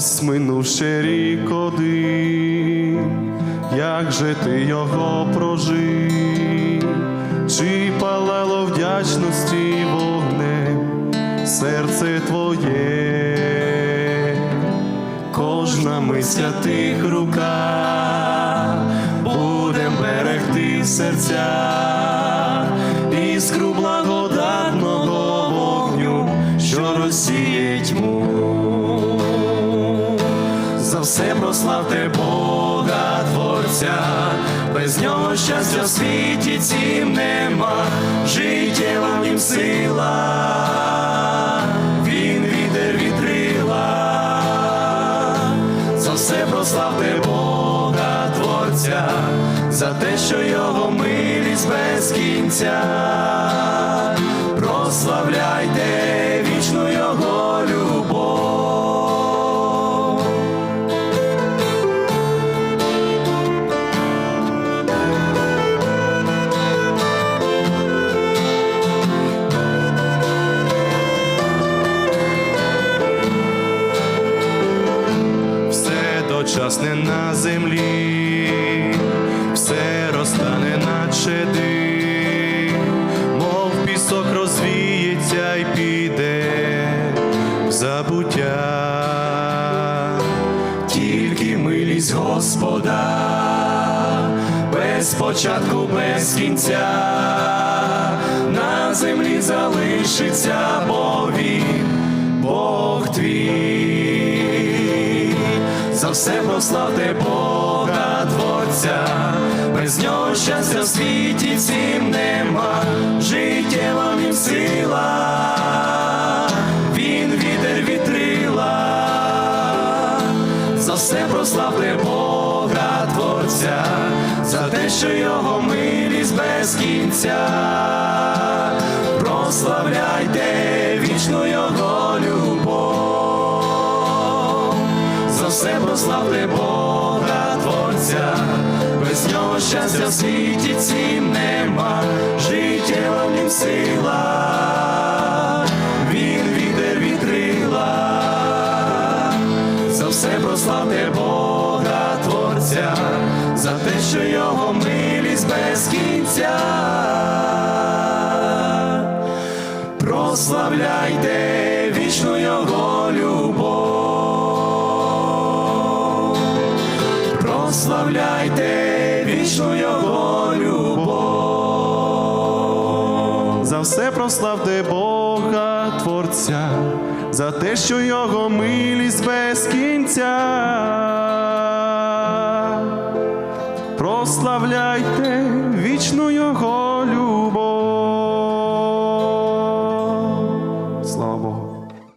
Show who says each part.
Speaker 1: Ось минувши рік один, як же ти його прожив, чи палало вдячності вогнем серце твоє, кожна ми святих руках будем берегти серця, прославте Бога Творця, без нього щастя в світі цім нема, життєва нім сила, він вітер вітрила, за все прославте Бога Творця, за те, що його милість без кінця, дочасне на землі, все розтане наче дим, мов пісок розвіється й піде в забуття. Тільки милість Господа, без початку, без кінця, на землі залишиться, бо все прославте Бога Творця, без нього щастя в світі всім нема, життєва в нім сила, він вітер вітрила, за все прославте Бога Творця, за те, що його милість без кінця, прославляйте вічну його любов, все прославте Бога Творця, без нього щастя в світі цім нема, життєва в сила, він вітер вітрила, за все прославте Бога Творця, за те, що його милість без кінця. Прославляйте прославляйте вічну його любов. За все прославте Бога Творця, за те, що його милість без кінця. Прославляйте